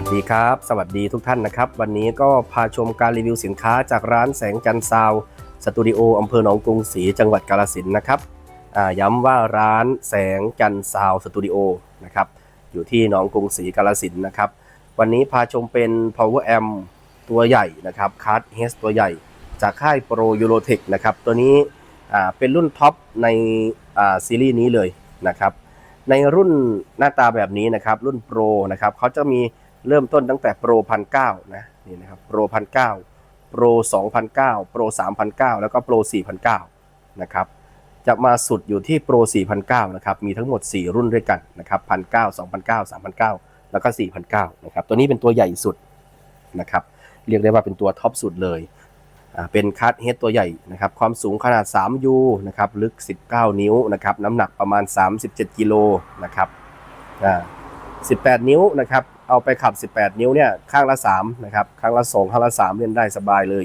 วัสดีครับ สวัสดีทุกท่านนะครับ วันนี้ก็พาชมการรีวิวสินค้าจากร้านแสงจันทร์ซาวสตูดิโออำเภอหนองกรุงศรีจังหวัดกาฬสินนะครับย้ำว่าร้านแสงจันทร์ซาวสตูดิโอนะครับอยู่ที่หนองกรุงศรีกาฬสินนะครับ วันนี้พาชมเป็น power amp ตัวใหญ่นะครับคาร์ดเฮสตัวใหญ่ จากค่าย Pro Eurotech นะครับตัวนี้เป็นรุ่นท็อปในซีรีส์นี้เลยนะครับในรุ่นหน้าตาแบบนี้นะครับรุ่น Pro นะครับเขาจะมี เริ่มต้นตั้งแต่ Pro 1,900นะนี่นะครับ Pro 1,900 Pro 2,900 Pro 3,900แล้วก็ Pro 4,900นะครับจะมาสุดอยู่ที่ Pro 4,900นะครับมีทั้งหมด 4 รุ่นด้วยกันนะครับ1,900 2,900 3,900แล้วก็4,900นะครับตัวนี้เป็นตัวใหญ่สุดนะครับเรียกได้ว่าเป็นตัวท็อปสุดเลยเป็นคัตเฮดตัวใหญ่นะครับความสูงขนาด 3U นะครับลึก 19 นิ้วนะครับน้ำหนักประมาณ 37กิโลนะครับ18 นิ้วนะครับ เอาไปขับ 18 นิ้วเนี่ยข้างละ3นะครับข้างละ2ข้างละ 3 เล่นได้สบายเลย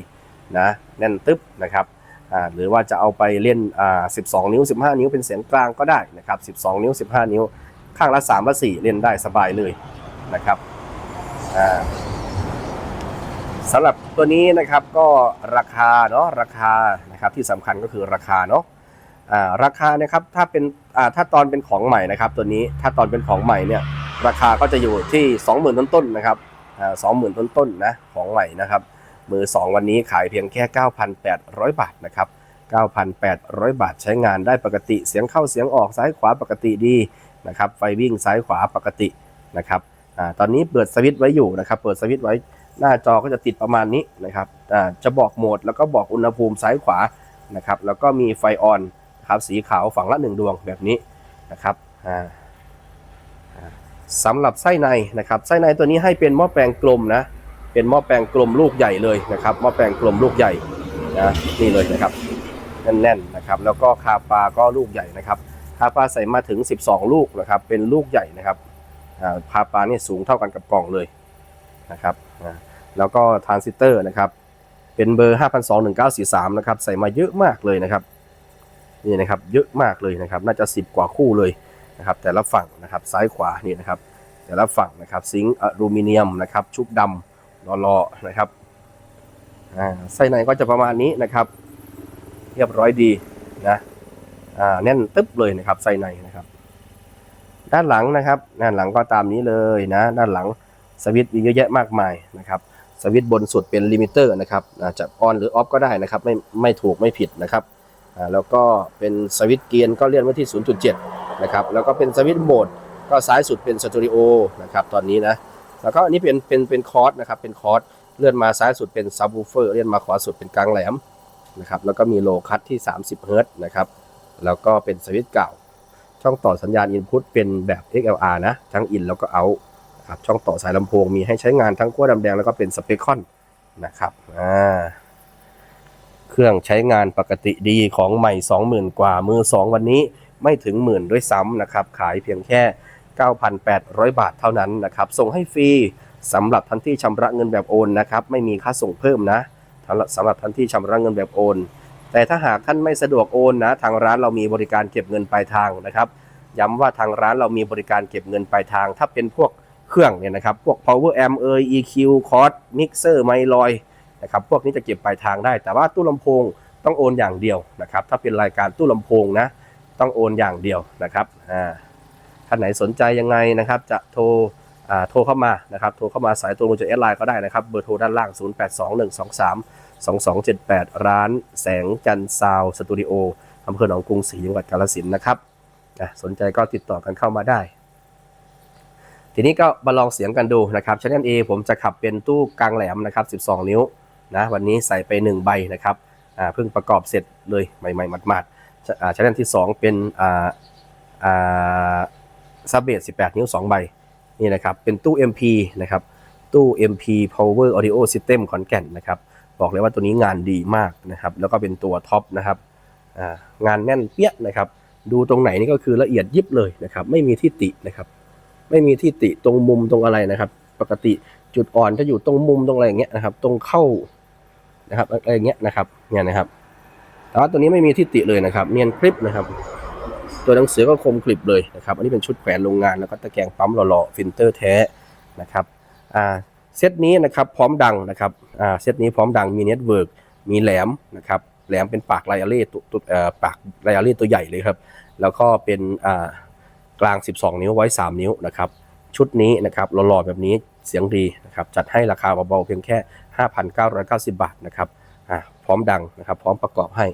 นะแน่นตึ๊บนะครับหรือว่าจะเอาไปเล่นอ่า12 นิ้ว 15 นิ้วเป็นเสียงกลางก็ได้นะครับ12 นิ้ว 15 นิ้ว ข้างละ3ละ4เล่นได้สบายเลยนะครับสำหรับตัวนี้นะครับก็ราคาเนาะราคานะครับที่สำคัญก็คือราคาเนาะ อ่าราคานะครับถ้าเป็นอ่าถ้าตอนเป็นของใหม่นะครับ ตัวนี้ถ้าตอนเป็นของใหม่เนี่ยราคาก็จะอยู่ที่ 20,000 ต้นๆนนะครับอ่า20,000ต้นๆนนะของใหม่นะครับมือ 2 วันนี้ขายเพียงแค่ 9,800 บาทนะครับ9,800 บาทใช้งานได้ปกติเสียงเข้าเสียงออกซ้ายขวาปกติดีนะครับไฟวิ่งซ้ายขวาปกตินะครับอาตอนนี้เปิดสวิตช์ไว้อยู่นะครับ เปิดสวิตช์ไว้หน้าจอก็จะติดประมาณนี้นะครับอ่าจะบอกโหมดแล้วก็บอกอุณหภูมิซ้ายขวานะครับแล้วก็มีไฟออน ครับสีขาวฝั่งละหนึ่งดวงแบบนี้นะครับสำหรับไส้ในนะครับไส้ในตัวนี้ให้เป็นหม้อแปลงกลมนะเป็นหม้อแปลงกลมลูกใหญ่เลยนะครับหม้อแปลงกลมลูกใหญ่นะนี่เลยนะครับแน่นๆนะครับแล้วก็คาปลาก็ลูกใหญ่นะครับคาปลาใส่มาถึง 12 ลูกนะครับเป็นลูกใหญ่นะครับคาปลาเนี่ยสูงเท่ากันกับกล่องเลยนะครับแล้วก็ทรานซิสเตอร์นะครับเป็นเบอร์ 5,21943 นะครับ ใส่มาเยอะมากเลยนะครับ นี่นะครับเยอะมากเลยนะครับน่าจะ 10 กว่าคู่เลยนะครับแต่ละฝั่งนะครับซ้ายขวานี่นะครับแต่ละฝั่งนะครับซิงค์อลูมิเนียมนะครับชุบดำรอๆนะครับอ่าไส้ในก็จะประมาณนี้นะครับ เรียบร้อยดีนะอ่าแน่นตึ๊บเลยนะครับไส้ในนะครับ ด้านหลังนะครับด้านหลังก็ตามนี้เลยนะ ด้านหลังสวิตช์มีเยอะแยะมากมายนะครับสวิตช์บนสุดเป็นลิมิเตอร์นะครับอาจะออนหรือออฟก็ได้นะครับไม่ไม่ถูกไม่ผิดนะครับ แล้วก็เป็นสวิตช์เกียร์ก็เลื่อนไว้ที่ 0.7 นะครับ แล้วก็เป็นสวิตช์โหมดก็ซ้ายสุดเป็นสตูดิโอนะครับตอนนี้นะ แล้วก็อันนี้เป็นเป็นเป็นคอร์สนะครับ เป็นคอร์สเลื่อนมาซ้ายสุดเป็นซับวูเฟอร์เลื่อนมาขวาสุดเป็นกลางแหลมนะครับ แล้วก็มีโลคัตที่ 30 เฮิรตซ์นะครับ แล้วก็เป็นสวิตช์เก่า ช่องต่อสัญญาณอินพุตเป็นแบบ XLR นะ ทั้งอินแล้วก็เอาครับช่องต่อสายลำโพงมีให้ใช้งานทั้งขั้วดำแดงแล้วก็เป็นสเปคอนนะครับ อ่า เครื่องใช้งานปกติดีของใหม่ 20,000 กว่ามือ 2 วันนี้ไม่ถึงหมื่นด้วยซ้ำนะครับ ขายเพียงแค่ 9,800 บาทเท่านั้นนะครับ ส่งให้ฟรีสำหรับท่านที่ชำระเงินแบบโอนนะครับ ไม่มีค่าส่งเพิ่มนะสำหรับท่านที่ชำระเงินแบบโอน แต่ถ้าหากท่านไม่สะดวกโอนนะ ทางร้านเรามีบริการเก็บเงินปลายทางนะครับ ย้ำว่าทางร้านเรามีบริการเก็บเงินปลายทาง ถ้าเป็นพวกเครื่องเนี่ยนะครับ พวก power amp เอย EQ cos mixer ไมลอย นะครับพวกนี้จะเก็บปลายทางได้ แต่ว่าตู้ลำโพงต้องโอนอย่างเดียวนะครับ ถ้าเป็นรายการตู้ลำโพงนะต้องโอนอย่างเดียวนะครับอ่าท่านไหนสนใจยังไงนะครับ จะโทรอ่าโทรเข้ามานะครับโทรเข้ามาสายตรงจากแอดไลน์ก็ได้นะครับ เบอร์โทรด้านล่าง 0821232278 ร้านแสงจันทร์ซาวสตูดิโออำเภอหนองกรุงศรีจังหวัดกาฬสินนะครับอะสนใจก็ติดต่อกันเข้ามาได้ ทีนี้ก็มาลองเสียงกันดูนะครับช n น l A ผมจะขับเป็นตู้กลางแหลมนะครับ 12 นิ้ว นะวันนี้ใส่ไป 1 ใบนะครับอ่าเพิ่งประกอบเสร็จเลยใหม่ๆหมาดๆอ่าช n นที่ 2 เป็นอ่าอ่าซับเบส18 นิ้ว 2 ใบนี่นะครับเป็นตู้ MP นะครับตู้ MP Power Audio System ขอนแก่นนะครับบอกเลยว่าตัวนี้งานดีมากนะครับแล้วก็เป็นตัวท็อปนะครับงานแน่นเปี้ยนะครับดูตรงไหนนี่ก็คือละเอียดยิบเลยนะครับไม่มีที่ตินะครับไม่มีที่ติตรงมุมตรงอะไรนะครับ ปกติจุดอ่อนจะอยู่ตรงมุมตรงอะไรอย่างเงี้ยนะครับตรงเข้า นะครับอะไรอย่างเงี้ยนะครับเนี่ยนะครับแต่ว่าตัวนี้ไม่มีที่ติเลยนะครับ เนียนคลิปนะครับ ตัวหนังสือก็คมกริบเลยนะครับอันนี้เป็นชุดแขวนโรงงานแล้วก็ตะแกรงปั๊มหล่อๆฟิลเตอร์แท้นะครับอ่าเซตนี้นะครับพร้อมดังนะครับอ่าเซตนี้พร้อมดังมีเน็ตเวิร์กมีแหลมนะครับแหลมเป็นปากไลอาเล่ตัวตัวเอ่อปากไลอาเล่ตัวใหญ่เลยครับ แล้วก็เป็นอ่ากลาง 12 นิ้วไว้ 3 นิ้วนะครับ ชุดนี้นะครับหล่อๆแบบนี้เสียงดีนะครับ จัดให้ราคาเบาๆเพียงแค่ 5,990 บาทนะครับพร้อมดังนะครับพร้อมประกอบให้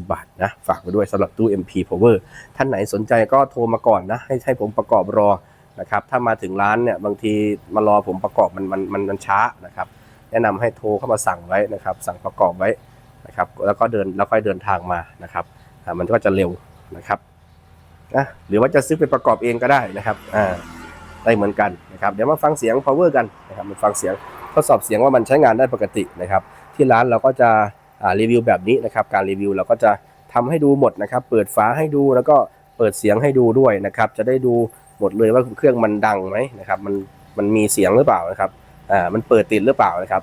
5,990 บาทนะฝากไว้ด้วยสำหรับตู้ MP Power ท่านไหนสนใจก็โทรมาก่อนนะให้ให้ผมประกอบรอนะครับถ้ามาถึงร้านเนี่ยบางทีมารอผมประกอบมันมันมันมันช้านะครับแนะนำให้โทรเข้ามาสั่งไว้นะครับ สั่งประกอบไว้นะครับแล้วก็เดินแล้วค่อยเดินทางมานะครับอ่ามันก็จะเร็วนะครับนะหรือว่าจะซื้อไปประกอบเองก็ได้นะครับอ่าได้เหมือนกันนะครับเดี๋ยวมาฟังเสียง power กันนะครับมาฟังเสียง ทดสอบเสียงว่ามันใช้งานได้ปกตินะครับ ที่ร้านเราก็จะรีวิวแบบนี้นะครับ การรีวิวเราก็จะทำให้ดูหมดนะครับ เปิดฝาให้ดูแล้วก็เปิดเสียงให้ดูด้วยนะครับ จะได้ดูหมดเลยว่าเครื่องมันดังไหมนะครับ มันมันมีเสียงหรือเปล่านะครับ อ่า มันเปิดติดหรือเปล่านะครับ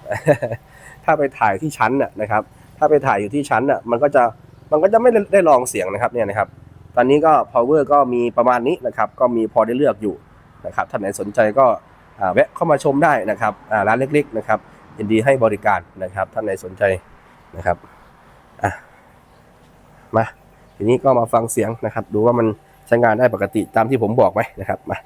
ถ้าไปถ่ายที่ชั้นน่ะนะครับ ถ้าไปถ่ายอยู่ที่ชั้นน่ะ มันก็จะ มันก็จะไม่ได้ลองเสียงนะครับเนี่ยนะครับ ตอนนี้ก็ power ก็มีประมาณนี้นะครับ ก็มีพอได้เลือกอยู่นะครับ ท่านไหนสนใจก็ แวะเข้ามาชมได้นะครับร้านเล็กๆนะครับยินดีให้บริการนะครับท่านไหนสนใจนะครับมาทีนี้ก็มาฟังเสียงนะครับ ดูว่ามันใช้งานได้ปกติตามที่ผมบอกไหมนะครับมา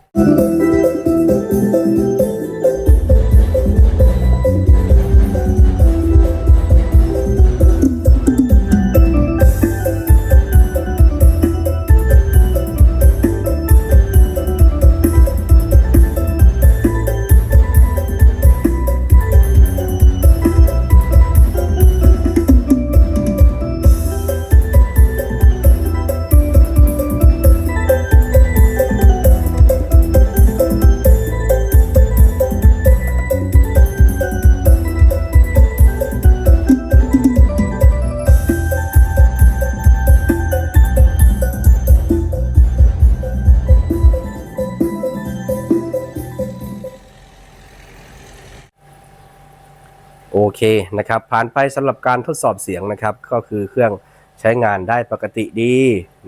เคนะครับ ผ่านไปสำหรับการทดสอบเสียงนะครับ ก็คือเครื่องใช้งานได้ปกติดี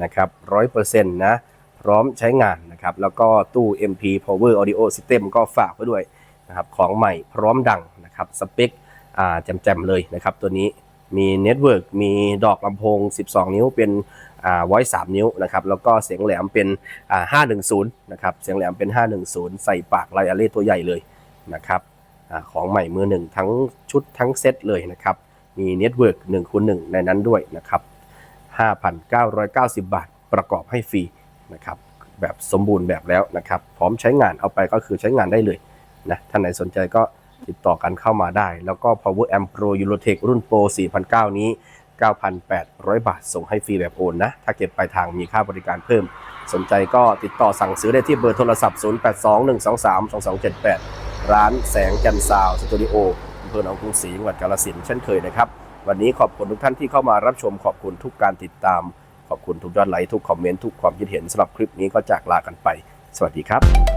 นะครับร้อยเปอร์เซ็นต์นะ พร้อมใช้งานนะครับ แล้วก็ตู้ MP Power Audio System ก็ฝากไว้ด้วยนะครับ ของใหม่พร้อมดังนะครับสเปคแจ่มๆเลยนะครับ ตัวนี้มีเน็ตเวิร์กมีดอกลำโพง 12 นิ้วเป็นอ่าไว้3นิ้วนะครับ แล้วก็เสียงแหลมเป็นอ่า510นะครับ เสียงแหลมเป็น 510 ใส่ปากไลอาเล่ตัวใหญ่เลยนะครับ ของใหม่มือหนึ่งทั้งชุดทั้งเซตเลยนะครับ มีเน็ตเวิร์ก1คูณ1ในนั้นด้วยนะครับ 5,990 บาทประกอบให้ฟรีนะครับแบบสมบูรณ์แบบแล้วนะครับ พร้อมใช้งานเอาไปก็คือใช้งานได้เลยนะท่านไหนสนใจก็ติดต่อกันเข้ามาได้ แล้วก็ Power Amp Pro Eurotech รุ่น Pro 4,900 นี้ 9,800 บาท ส่งให้ฟรีแบบโอนนะ ถ้าเก็บปลายทางมีค่าบริการเพิ่ม สนใจก็ติดต่อสั่งซื้อได้ที่เบอร์โทรศัพท์ 0821232278 ร้านแสงจันทร์ซาวสตูดิโออำเภอหนองกรุงศรีจังหวัดกาฬสินธุ์เช่นเคยนะครับ วันนี้ขอบคุณทุกท่านที่เข้ามารับชมขอบคุณทุกการติดตาม ขอบคุณทุกยอดไลค์ทุกคอมเมนต์ทุกความคิดเห็นสำหรับคลิปนี้ก็จากลากันไป สวัสดีครับ